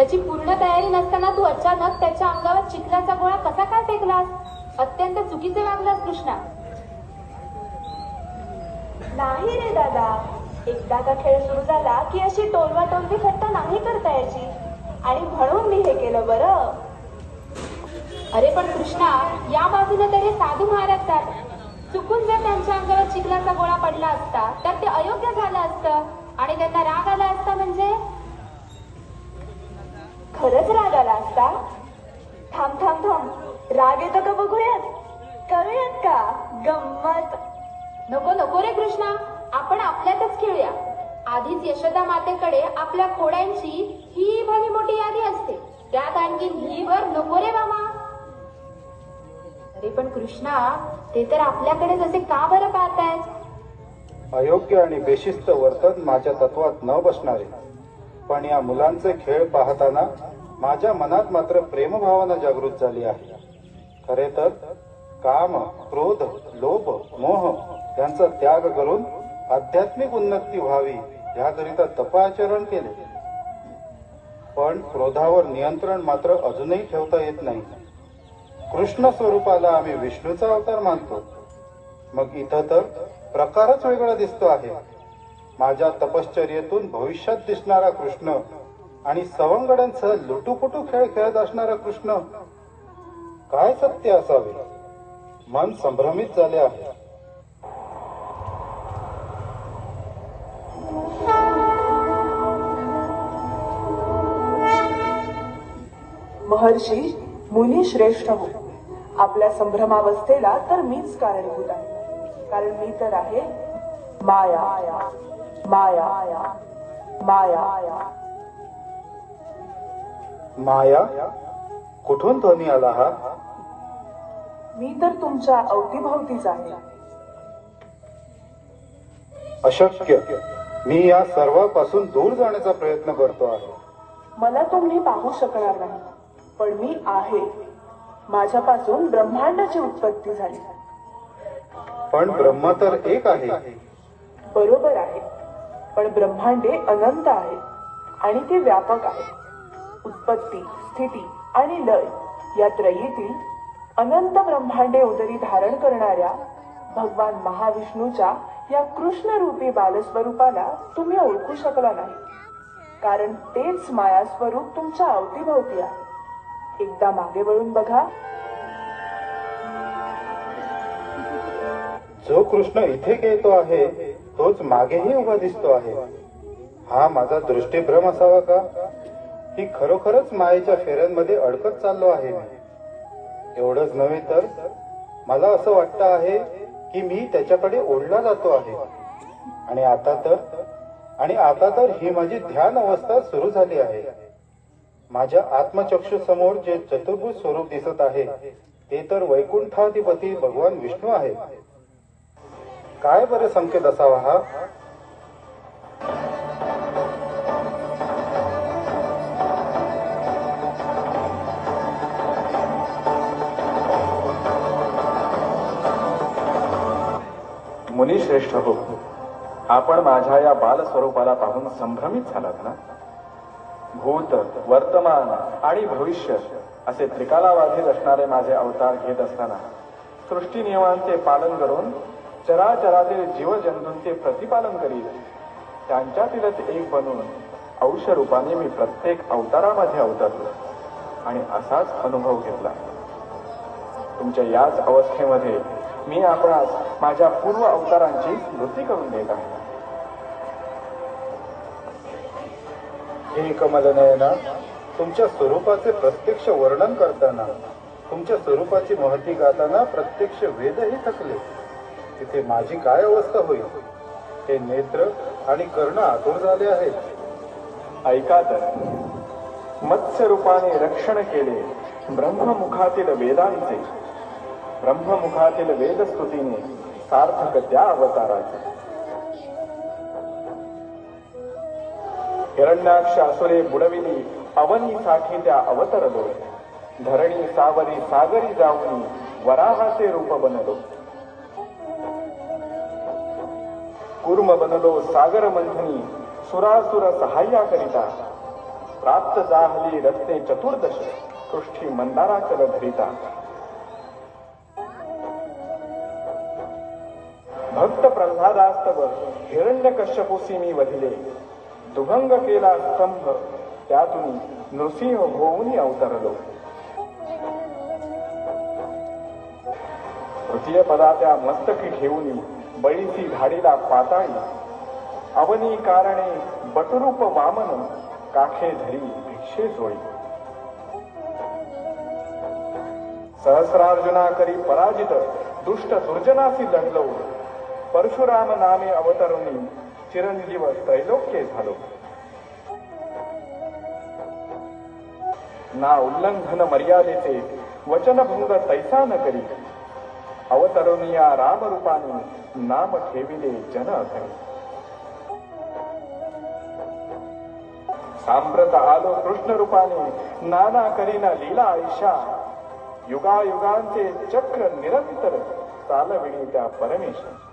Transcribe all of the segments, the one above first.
त्याची पूर्ण तयारी नसताना तू अचानक त्याच्या अंगावर चिखलाचा गोळा कसा काय फेकलास? अत्यंत चुकीचे वागलास कृष्णा. नाही रे दादा. एकदा का खेळ सुरू झाला की अशी टोलवा टोलवी थट्टा नाही करता यायची. आणि म्हणून मी हे केलं बरं. अरे पण कृष्णा या बाजूने तर हे साधू महाराज जात चुकून जर त्यांच्या अंगावर चिखलाचा गोळा पडला असता तर ते अयोग्य झालं असतं. आणि त्यांना राग आला असता म्हणजे? खरंच राग आला असता? थांब थांब थांब. राग येतो का बघूयात? करूयात का? गंमत. नको नको रे कृष्णा. आपण आपल्यातच खेळूया. आधीच यशोदा मातेकडे आपल्या खोड्यांची ही भली मोठी यादी असते. त्यात आणखी ही भर नको रे मामा. अरे पण कृष्णा ते तर आपल्याकडे जसे का बरं पाहतायत? अयोग्य आणि बेशिस्त वर्तन माझ्या तत्वात न बसणारे. पण या मुलांचे खेळ पाहताना माझ्या मनात मात्र प्रेमभावना जागृत झाली आहे. खरे तर काम क्रोध लोभ मोह यांचा त्याग करून आध्यात्मिक उन्नती व्हावी याकरिता तपाचरण केले. पण क्रोधावर नियंत्रण मात्र अजूनही ठेवता येत नाही. कृष्ण स्वरूपाला आम्ही विष्णूचा अवतार मानतो. मग इथं तर प्रकारच वेगळा दिसतो आहे. माझ्या तपश्चर्येतून भविष्यात दिसणारा कृष्ण आणि सवंगड्यांसह लुटूपुटू खेळ खेळत असणारा कृष्ण. काय सत्य असावे? मन संभ्रमित झाले आहे. महर्षी मुनी श्रेष्ठ हो. आपल्या संभ्रमावस्थेला तर मीच कारणीभूत आहे. कारण मी तर आहे माया. माया माया. माया कुठून ध्वनी आला हा? मी तर तुमच्या अवतीभवतीच आहे. अशक्य. मी या सर्वापासून दूर जाण्याचा प्रयत्न करतो आहे. मला तुम्ही पाहू शकणार नाही पण मी आहे. माझ्यापासून ब्रह्मांडाची उत्पत्ती झाली. पण ब्रह्म तर एक आहे. बरोबर आहे. पण ब्रह्मांडे अनंत आहे आणि ते व्यापक आहे. उत्पत्ती स्थिती आणि लय या त्रयीतील अनंत ब्रह्मांडे उदरी धारण करणाऱ्या भगवान महाविष्णूच्या या कृष्ण रूपी बालस्वरूपाला तुम्ही ओळखू शकला नाही. कारण तेच माया स्वरूप तुमच्या अवतीभोवती आहे. एकदा मागे वळून बघा. जो कृष्ण इथे येतो आहे तोच मागेही उभा दिसतो आहे. हा माझा दृष्टीभ्रम असावा का? ही खरोखरच मायेच्या फेऱ्यांमध्ये अडकत चाललो आहे मी. एवढंच नव्हे तर मला असं वाटतं आहे की मी त्याच्याकडे ओढला जातो आहे. आणि आता तर आणि आता तर ही माझी ध्यान अवस्था सुरू झाली आहे. माझ्या आत्मचक्षु समोर जे चतुर्भुज स्वरूप दिसत आहे ते तर वैकुंठाधिपती भगवान विष्णू आहे. काय बरे संकेत असावा हा? मुनिश्रेष्ठ हो. आपण माझ्या या बाल स्वरूपाला पाहून संभ्रमित झालात ना? भूत वर्तमान आणि भविष्य असे त्रिकालाबाधित असणारे माझे अवतार घेत असताना सृष्टी नियमांचे पालन करून चराचरातील जीवजंतूंचे प्रतिपालन करीत त्यांच्यातीलच एक बनून अंश रूपाने मी प्रत्येक अवतारामध्ये अवतरलो आणि असाच अनुभव घेतला. तुमच्या याच अवस्थेमध्ये मी आपणास माझ्या पूर्व अवतारांची स्मृती करून देत आहे. हे कमलनयना तुमच्या स्वरूपाचे प्रत्यक्ष वर्णन करताना तुमच्या स्वरूपाची महती गाताना प्रत्यक्ष वेदही थकले. तिथे माझी काय अवस्था होईल? हे नेत्र आणि कर्ण आतुर झाले आहेत. ऐका तर. मत्स्य रूपाने रक्षण केले ब्रह्ममुखातील वेदांचे. ब्रह्ममुखातील वेदस्तुतीने सार्थक त्या अवताराचे. हिरण्याक्ष असुरे बुडविली अवनीसाठी त्या अवतरलो. धरणी सावरी सागरी जाऊन वराहाचे रूप बनलो. कुर्म बनलो सागर मंथनी सुरासुर सहाय्या करिता. प्राप्त जाहली रत्ने चतुर्दश पृष्ठी मंदाराचल धरिता. भक्त प्रल्हादास्तव हिरण्य कश्यपुसी मी वधिले. दुभंग केला स्तंभ त्यातून नृसिंह होऊन अवतरलो. तृतीय पदा त्या मस्तकी ठेवून बळीसी धाडीला पाताळी. अवनी कारणे बटरूप वामन काखे धरी भिक्षे जोळी सहस्रार्जुना करी पराजित दुष्ट दुर्जनासी लढलो. परशुराम नामे अवतरुणी चिरंजीव त्रैलोक्य झालो. ना उल्लंघन मर्यादेचे वचनभंग तैसा न करी. અવતરોની આ રામ રૂપાનું નામ ખેવીને જન થઈ સાંપ્રત આલો કૃષ્ણ રૂપાની નાના કરીના લીલા ઈશા યુગા યુગાંતે ચક્ર નિરંતર ચાલવીણી પરમેશ્વર.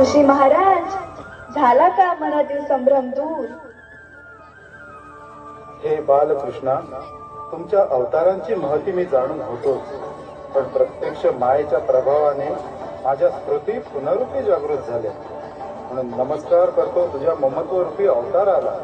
ऋषी महाराज झाला का मनातील संभ्रम दूर? हे बालकृष्णा तुमच्या अवतारांची महती मी जाणून होतोच. पण प्रत्यक्ष मायेच्या प्रभावाने माझ्या स्मृती पुनरुपी जागृत झाल्या. म्हणून नमस्कार करतो तुझ्या ममत्वरूपी अवताराला.